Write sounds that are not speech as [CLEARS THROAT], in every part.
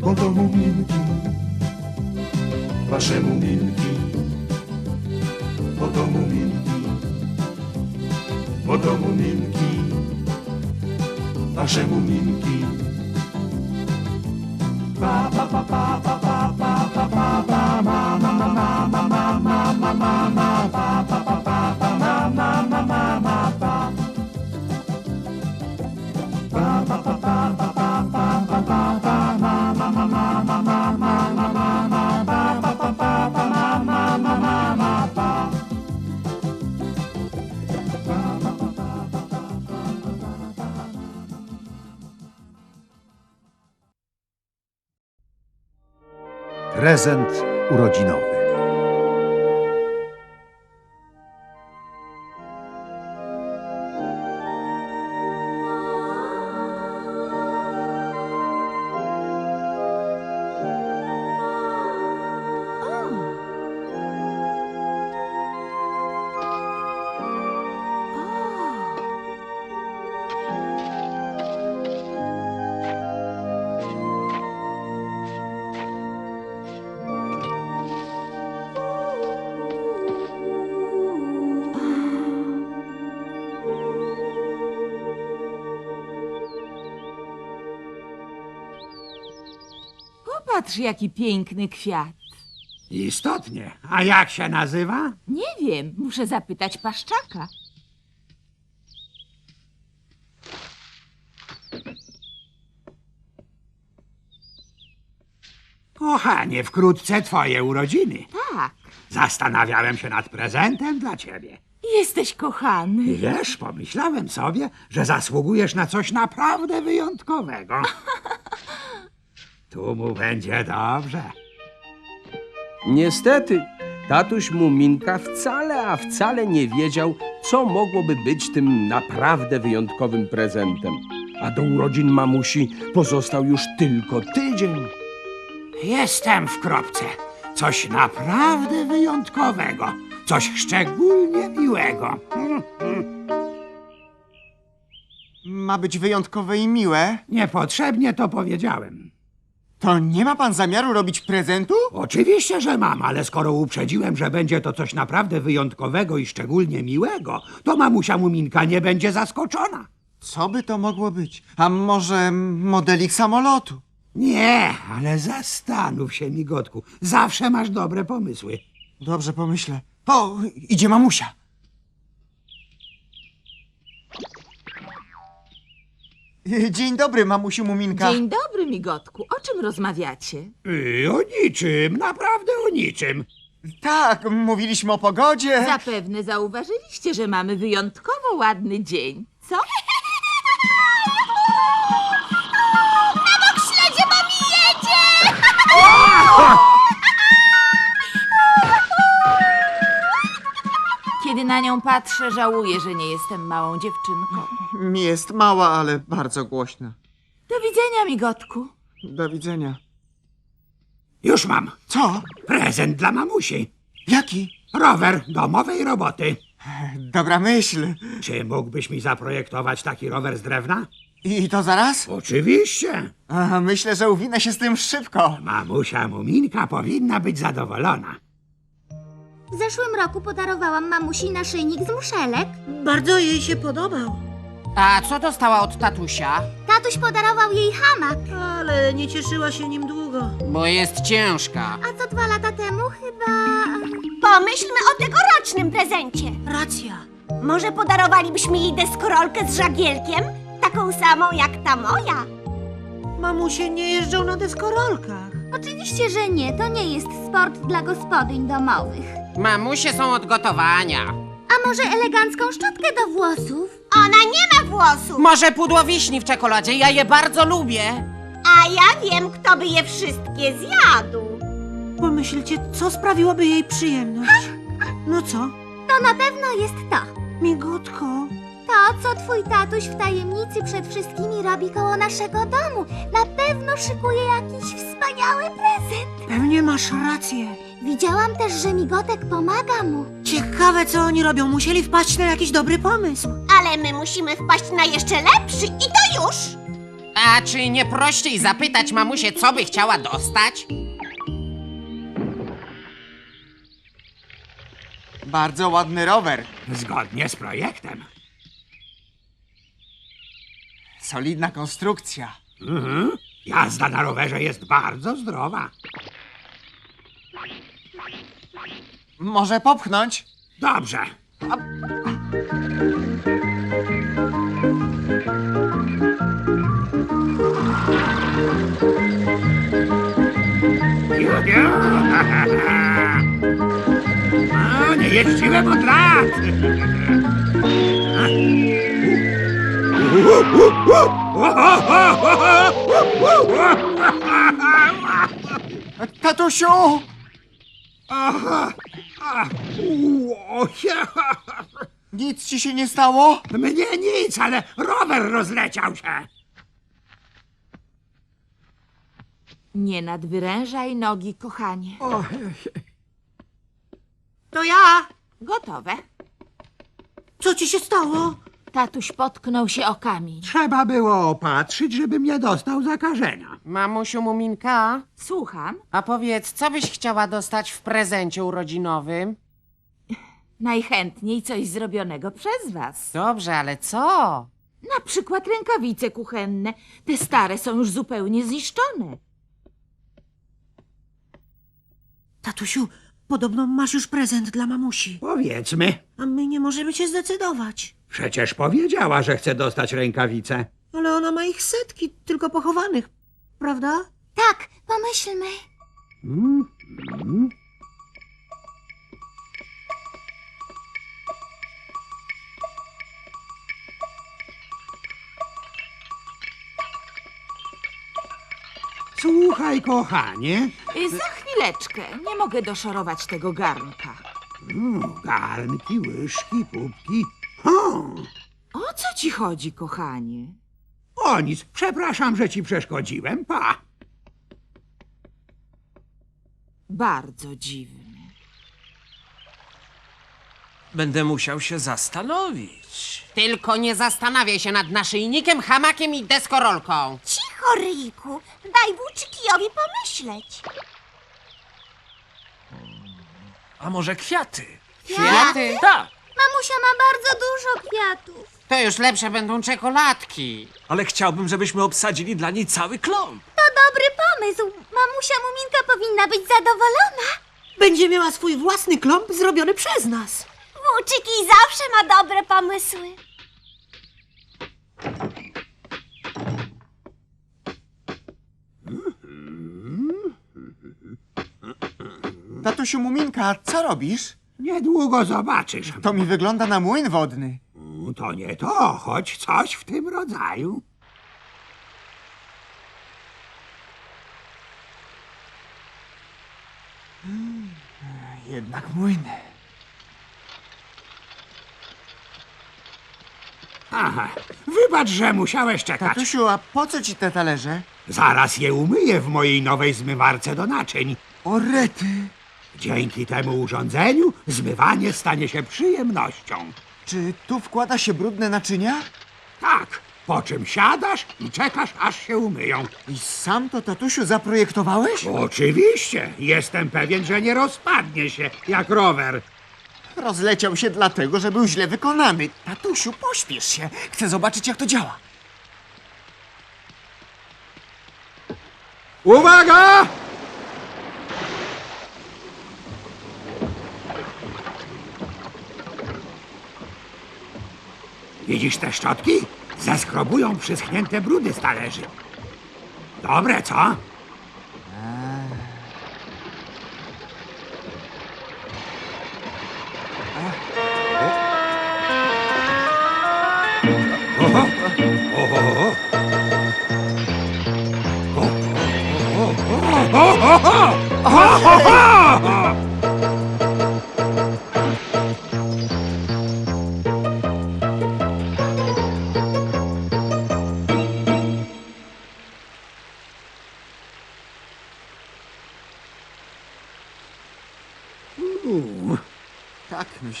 bo to muminki, wasze muminki, bo to muminki, bo to muminki, wasze muminki. Prezent urodzinowy. Popatrz, jaki piękny kwiat. Istotnie. A jak się nazywa? Nie wiem, muszę zapytać paszczaka. Kochanie, wkrótce twoje urodziny. Tak, Zastanawiałem się nad prezentem dla ciebie. jesteś kochany. I wiesz, pomyślałem sobie, że zasługujesz na coś naprawdę wyjątkowego. [LAUGHS] Tu mu będzie dobrze. Niestety, tatuś Muminka wcale, a wcale nie wiedział, co mogłoby być tym naprawdę wyjątkowym prezentem. A do urodzin mamusi pozostał już tylko tydzień. Jestem w kropce. Coś naprawdę wyjątkowego. Coś szczególnie miłego. Ma być wyjątkowe i miłe. Niepotrzebnie to powiedziałem. To nie ma pan zamiaru robić prezentu? Oczywiście, że mam, ale skoro uprzedziłem, że będzie to coś naprawdę wyjątkowego i szczególnie miłego, to mamusia Muminka nie będzie zaskoczona. Co by to mogło być? A może modelik samolotu? Nie, ale zastanów się, migotku. Zawsze masz dobre pomysły. Dobrze pomyślę. O, idzie mamusia. [LAUGHS] Dzień dobry, mamusiu Muminka. Dzień dobry, migotku. O czym rozmawiacie? I o niczym, naprawdę o niczym. Tak, mówiliśmy o pogodzie. Zapewne zauważyliście, że mamy wyjątkowo ładny dzień. Co? Na nią patrzę, żałuję, że nie jestem małą dziewczynką. Mi jest mała, ale bardzo głośna. Do widzenia, migotku. Do widzenia. Już mam. Co? Prezent dla mamusi. Jaki? Rower domowej roboty. Dobra myśl. Czy mógłbyś mi zaprojektować taki rower z drewna? I to zaraz? Oczywiście. A, myślę, że uwinę się z tym szybko. Mamusia Muminka powinna być zadowolona. W zeszłym roku podarowałam mamusi naszyjnik z muszelek. Bardzo jej się podobał, A co dostała od tatusia? Tatuś podarował jej hamak, ale nie cieszyła się nim długo. Bo jest ciężka. a co dwa lata temu chyba... Pomyślmy o tegorocznym prezencie. Racja. Może podarowalibyśmy jej deskorolkę z żagielkiem? Taką samą jak ta moja. Mamusie nie jeżdżą na deskorolkach. Oczywiście, że nie, to nie jest sport dla gospodyń domowych. Mamusie są od gotowania. A może elegancką szczotkę do włosów? Ona nie ma włosów. Może pudło wiśni w czekoladzie, ja je bardzo lubię. A ja wiem, kto by je wszystkie zjadł. Pomyślcie, co sprawiłoby jej przyjemność. No co? To na pewno jest to. Migotko. To, co twój tatuś w tajemnicy przed wszystkimi robi koło naszego domu. Na pewno szykuje jakiś wspaniały prezent. Pewnie masz rację. Widziałam też, że Migotek pomaga mu. Ciekawe, co oni robią. Musieli wpaść na jakiś dobry pomysł. Ale my musimy wpaść na jeszcze lepszy i to już. A czy nie prościej zapytać mamusię, co by chciała dostać? Bardzo ładny rower. Zgodnie z projektem. Solidna konstrukcja. Mhm. Jazda na rowerze jest bardzo zdrowa. Może popchnąć? Dobrze. No, [LAUGHS] nie jeździłem od lat. Tatusiu! Nic ci się nie stało? Mnie nic, ale rower rozleciał się. Nie nadwyrężaj nogi, kochanie. To ja. Gotowe. Co ci się stało? Tatuś potknął się o kamień. Trzeba było opatrzyć, żebym nie dostał zakażenia. Mamusiu Muminka, Słucham. a powiedz, co byś chciała dostać w prezencie urodzinowym? Najchętniej coś zrobionego przez was. Dobrze, ale co? Na przykład rękawice kuchenne. Te stare są już zupełnie zniszczone. Tatusiu, podobno masz już prezent dla mamusi. Powiedzmy, A my nie możemy się zdecydować. Przecież powiedziała, że chce dostać rękawice. Ale ona ma ich setki, tylko pochowanych. Prawda? Tak, pomyślmy. Mm, mm. Słuchaj, kochanie, Y, Za chwileczkę. Nie mogę doszorować tego garnka. Mm, garnki, łyżki, kubki. Hmm. O co ci chodzi, kochanie? O nic, przepraszam, że ci przeszkodziłem, pa. Bardzo dziwne. Będę musiał się zastanowić. Tylko nie zastanawiaj się nad naszyjnikiem, hamakiem i deskorolką. Cicho, Ryjku. Daj włóczykijowi pomyśleć. A może kwiaty? Kwiaty? Tak, Mamusia ma bardzo dużo kwiatów. To już lepsze będą czekoladki. ale chciałbym, żebyśmy obsadzili dla niej cały klomp. To dobry pomysł. Mamusia Muminka powinna być zadowolona. Będzie miała swój własny klomp zrobiony przez nas. Włóczyki zawsze ma dobre pomysły. Tatusiu Muminka, co robisz? Niedługo zobaczysz. To mi wygląda na młyn wodny. To nie to, choć coś w tym rodzaju. Jednak młyn. Aha, wybacz, że musiałeś czekać. Tatusiu, a po co ci te talerze? Zaraz je umyję w mojej nowej zmywarce do naczyń. O rety! Dzięki temu urządzeniu zmywanie stanie się przyjemnością. Czy tu wkłada się brudne naczynia? Tak, po czym siadasz i czekasz, aż się umyją. I sam to, tatusiu, zaprojektowałeś? Oczywiście, jestem pewien, że nie rozpadnie się jak rower. Rozleciał się dlatego, że był źle wykonany. Tatusiu, pośpiesz się. Chcę zobaczyć, jak to działa. Uwaga! Widzisz te szczotki? Zeskrobują przyschnięte brudy z talerzy. Dobre, co? Oho. Oho. Tak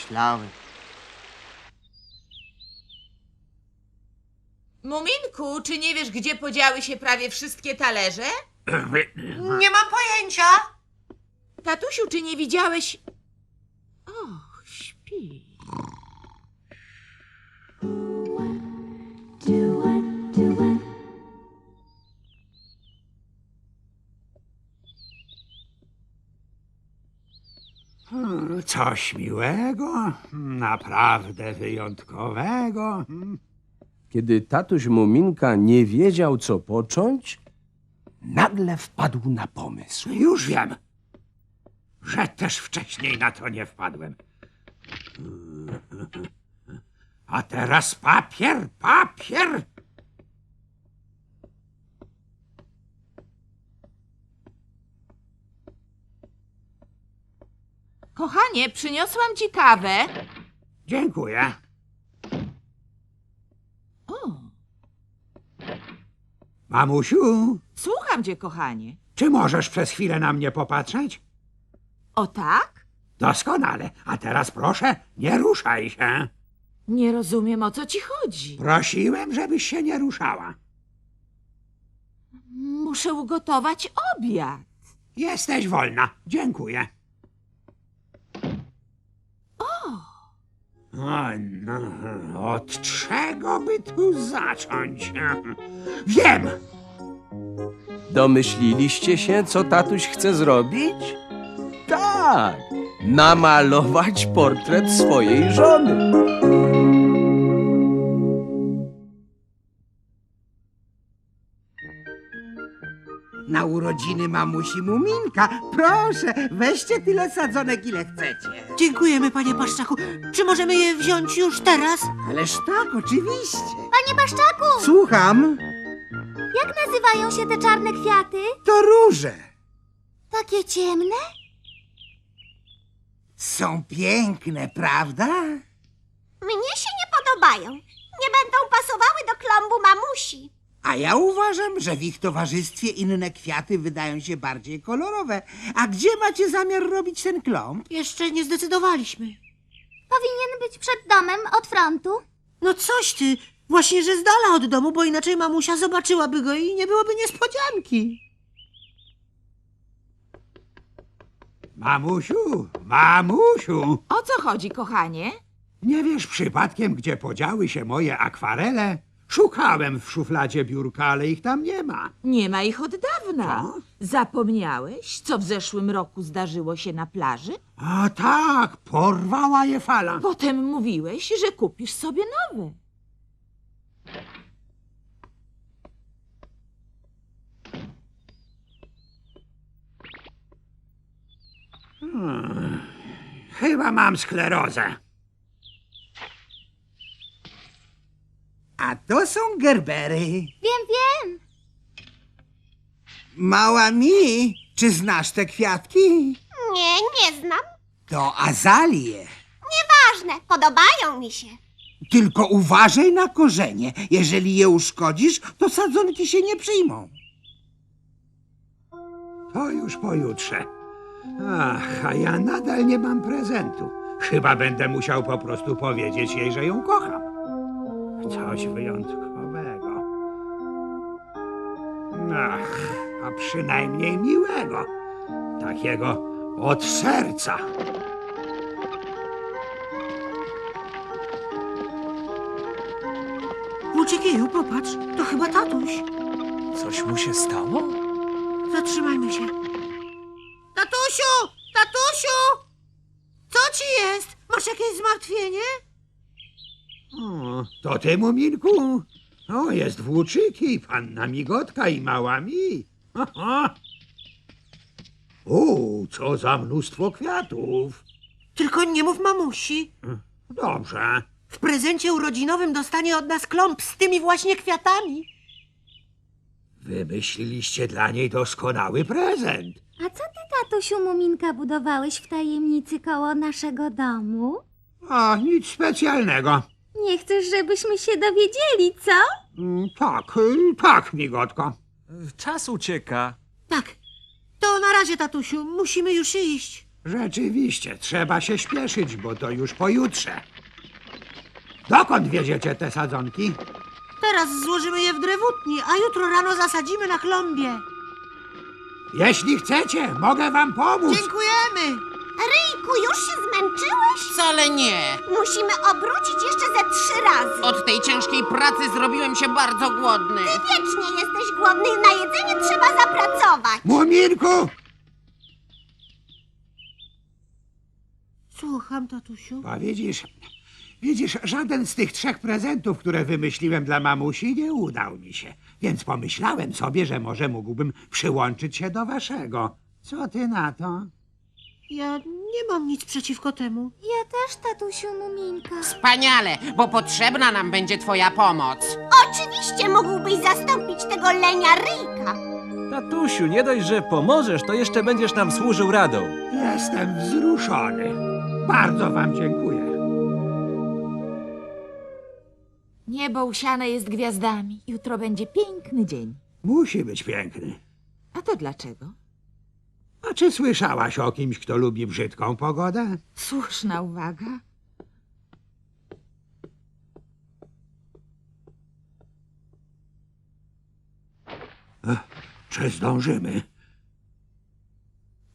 myślałem. Muminku, czy nie wiesz, gdzie podziały się prawie wszystkie talerze? [CLEARS THROAT] Nie mam pojęcia. Tatusiu, czy nie widziałeś... Och, śpi. Hmm, Coś miłego, naprawdę wyjątkowego. Hmm. Kiedy tatuś Muminka nie wiedział, co począć, nagle wpadł na pomysł. Już wiem, że też wcześniej na to nie wpadłem. A teraz papier, papier! Kochanie, przyniosłam ci kawę. Dziękuję. O, Mamusiu, słucham cię, kochanie. czy możesz przez chwilę na mnie popatrzeć? O tak? Doskonale. A teraz proszę, nie ruszaj się. Nie rozumiem, o co ci chodzi. Prosiłem, żebyś się nie ruszała. Muszę ugotować obiad. Jesteś wolna. Dziękuję. No, od czego by tu zacząć? Wiem! Domyśliliście się, co tatuś chce zrobić? Tak, namalować portret swojej żony. Na urodziny mamusi Muminka. Proszę, weźcie tyle sadzonek, ile chcecie. Dziękujemy, panie Paszczaku. Czy możemy je wziąć już teraz? Ależ tak, oczywiście. Panie Paszczaku, Słucham, jak nazywają się te czarne kwiaty? to róże. Takie ciemne? Są piękne, prawda? Mnie się nie podobają. Nie będą pasowały do klombu mamusi. A ja uważam, że w ich towarzystwie inne kwiaty wydają się bardziej kolorowe. A gdzie macie zamiar robić ten klomp? Jeszcze nie zdecydowaliśmy. Powinien być przed domem od frontu. No coś ty. Właśnie, że z dala od domu, bo inaczej mamusia zobaczyłaby go i nie byłoby niespodzianki. Mamusiu, mamusiu! O co chodzi, kochanie? Nie wiesz przypadkiem, gdzie podziały się moje akwarele? Szukałem w szufladzie biurka, ale ich tam nie ma. Nie ma ich od dawna. Co? Zapomniałeś, co w zeszłym roku zdarzyło się na plaży? A tak, porwała je fala. Potem mówiłeś, że kupisz sobie nowe. Chyba mam sklerozę. A to są gerbery. Wiem, wiem. Mała mi, czy znasz te kwiatki? Nie, nie znam. To azalie. Nieważne, podobają mi się. Tylko uważaj na korzenie. Jeżeli je uszkodzisz, to sadzonki się nie przyjmą. To już pojutrze. Ach, a ja nadal nie mam prezentu. Chyba będę musiał po prostu powiedzieć jej, że ją kocham. Coś wyjątkowego. Ach, a przynajmniej miłego. Takiego od serca. Włóczykieju, popatrz, to chyba tatuś. Coś mu się stało? Zatrzymajmy się. Tatusiu! Tatusiu! Co ci jest? Masz jakieś zmartwienie? To ty, Muminku? O, jest włóczyki, panna Migotka i mała mi. O, co za mnóstwo kwiatów. Tylko nie mów mamusi. Dobrze. W prezencie urodzinowym dostanie od nas klomp z tymi właśnie kwiatami. Wymyśliliście dla niej doskonały prezent. A co ty, tatusiu Muminka, budowałeś w tajemnicy koło naszego domu? A, nic specjalnego. Nie chcesz, żebyśmy się dowiedzieli, co? Mm, Tak, y, tak, migotko. Czas ucieka. Tak. To na razie, tatusiu, musimy już iść. Rzeczywiście, trzeba się śpieszyć, bo to już pojutrze. Dokąd wieziecie te sadzonki? Teraz złożymy je w drewutni, a jutro rano zasadzimy na klombie. Jeśli chcecie, mogę wam pomóc. Dziękujemy! Ryjku, już się zmęczyłeś? Wcale nie. Musimy obrócić jeszcze ze trzy razy. Od tej ciężkiej pracy zrobiłem się bardzo głodny. Wiecznie jesteś głodny, na jedzenie trzeba zapracować. Muminku! Słucham, tatusiu. A widzisz, widzisz, żaden z tych trzech prezentów, które wymyśliłem dla mamusi, nie udał mi się. Więc pomyślałem sobie, że może mógłbym przyłączyć się do waszego. Co ty na to? Ja nie mam nic przeciwko temu. Ja też, tatusiu Muminka. Wspaniale, bo potrzebna nam będzie twoja pomoc. Oczywiście mógłbyś zastąpić tego lenia Ryjka. Tatusiu, nie dość, że pomożesz, to jeszcze będziesz nam służył radą. Jestem wzruszony. Bardzo wam dziękuję. Niebo usiane jest gwiazdami. Jutro będzie piękny dzień. Musi być piękny. A to dlaczego? A czy słyszałaś o kimś, kto lubi brzydką pogodę? Słuszna uwaga. Czy zdążymy?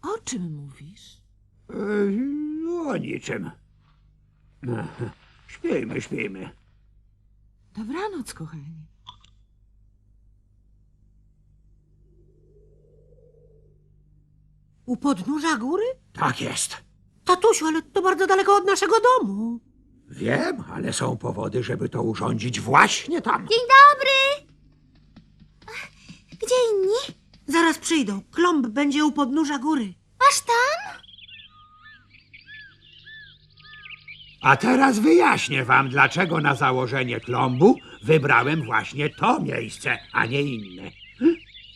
O czym mówisz? E, o niczym. Ech, Śpijmy, śpijmy. Dobranoc, kochanie. U podnóża góry? Tak jest. Tatusiu, ale to bardzo daleko od naszego domu. Wiem, ale są powody, żeby to urządzić właśnie tam. Dzień dobry! Gdzie inni? Zaraz przyjdą. Klomb będzie u podnóża góry. Aż tam? A teraz wyjaśnię wam, dlaczego na założenie klombu wybrałem właśnie to miejsce, a nie inne. Hm?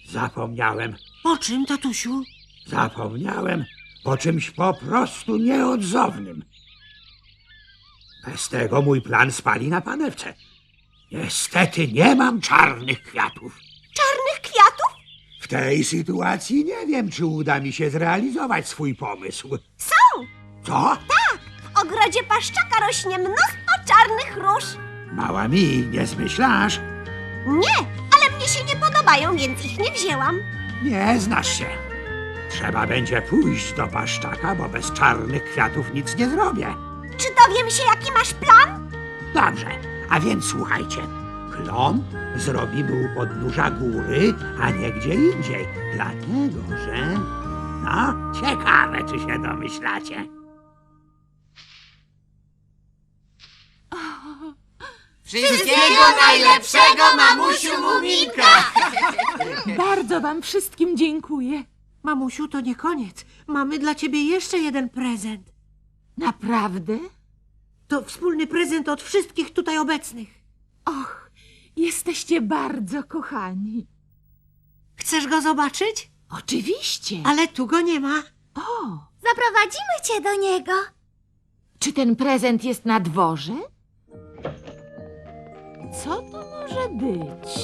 Zapomniałem, O czym, tatusiu? Zapomniałem o czymś po prostu nieodzownym. Bez tego mój plan spali na panewce. Niestety nie mam czarnych kwiatów. Czarnych kwiatów? W tej sytuacji nie wiem, czy uda mi się zrealizować swój pomysł. Są! Co? W ogrodzie paszczaka rośnie mnóstwo czarnych róż. Mała mi, nie zmyślasz? Nie, ale mnie się nie podobają, więc ich nie wzięłam. Nie znasz się. Trzeba będzie pójść do paszczaka, bo bez czarnych kwiatów nic nie zrobię. Czy dowiem się, jaki masz plan? Dobrze, a więc słuchajcie. Klomb zrobimy u podnóża góry, a nie gdzie indziej. Dlatego, że... No, ciekawe, czy się domyślacie. Wszystkiego najlepszego, mamusiu Muminka! Bardzo wam wszystkim dziękuję. Mamusiu, to nie koniec. Mamy dla ciebie jeszcze jeden prezent. Naprawdę? To wspólny prezent od wszystkich tutaj obecnych. Och, jesteście bardzo kochani. Chcesz go zobaczyć? Oczywiście. Ale tu go nie ma. O, Zaprowadzimy cię do niego. czy ten prezent jest na dworze? Co to może być?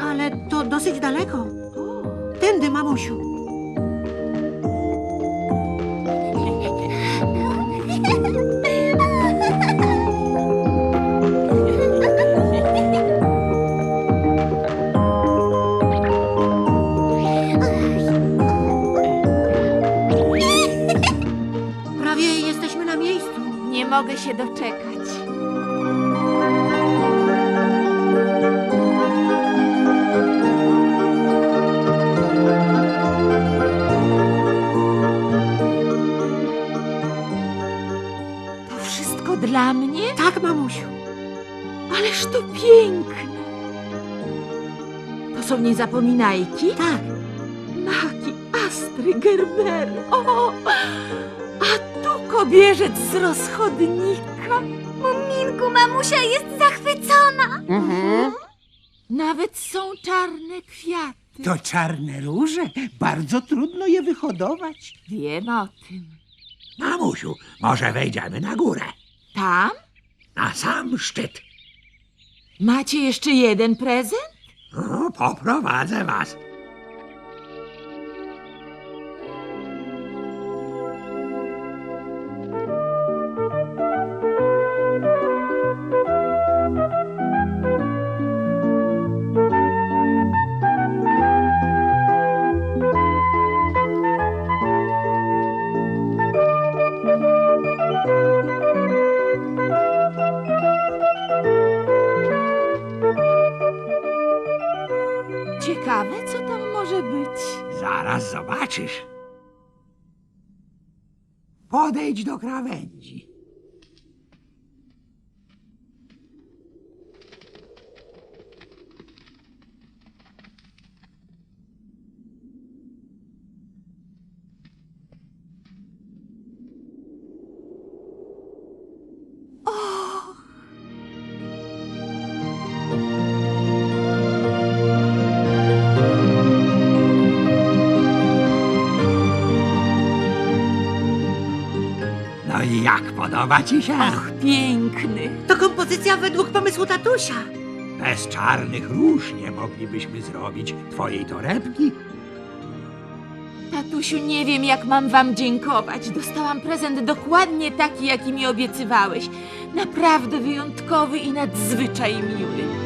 Ale to dosyć daleko. Tędy, mamusiu. Prawie jesteśmy na miejscu. nie mogę się doczekać. Piękne! To są niezapominajki? Tak. Maki, astry, gerbery. O! A tu kobierzec z rozchodnika. Muminku, mamusia jest zachwycona. Mhm. Nawet są czarne kwiaty. To czarne róże. Bardzo trudno je wyhodować. Wiem o tym. Mamusiu, może wejdziemy na górę, Tam? na sam szczyt. Macie jeszcze jeden prezent? O, poprowadzę was. grave. Podoba ci się? Och, piękny. To kompozycja według pomysłu tatusia. Bez czarnych róż nie moglibyśmy zrobić twojej torebki. Tatusiu, nie wiem, jak mam wam dziękować. Dostałam prezent dokładnie taki, jaki mi obiecywałeś. Naprawdę wyjątkowy i nadzwyczaj miły.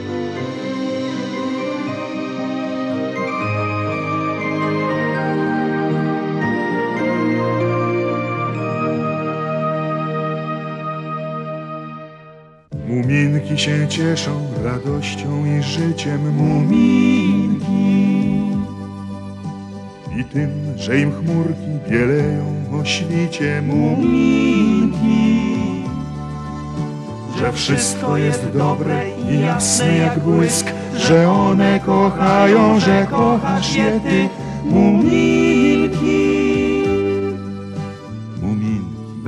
Muminki się cieszą radością i życiem. Muminki. I tym, że im chmurki bieleją o świcie. Muminki. Że wszystko jest dobre i jasne jak błysk Że one kochają, że kochasz je ty. Muminki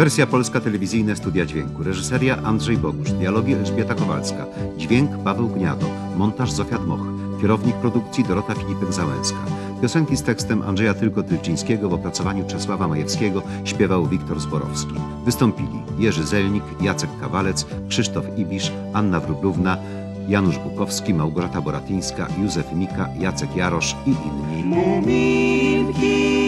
Wersja polska telewizyjne studia dźwięku. Reżyseria Andrzej Bogusz. Dialogi Elżbieta Kowalska. Dźwięk Paweł Gniado. Montaż Zofia Dmoch. Kierownik produkcji Dorota Filipek-Załęska. Piosenki z tekstem Andrzeja Tylko-Tylczyńskiego w opracowaniu Czesława Majewskiego śpiewał Wiktor Zborowski. Wystąpili Jerzy Zelnik, Jacek Kawalec, Krzysztof Ibisz, Anna Wróblówna, Janusz Bukowski, Małgorzata Boratyńska, Józef Mika, Jacek Jarosz i inni. Muminki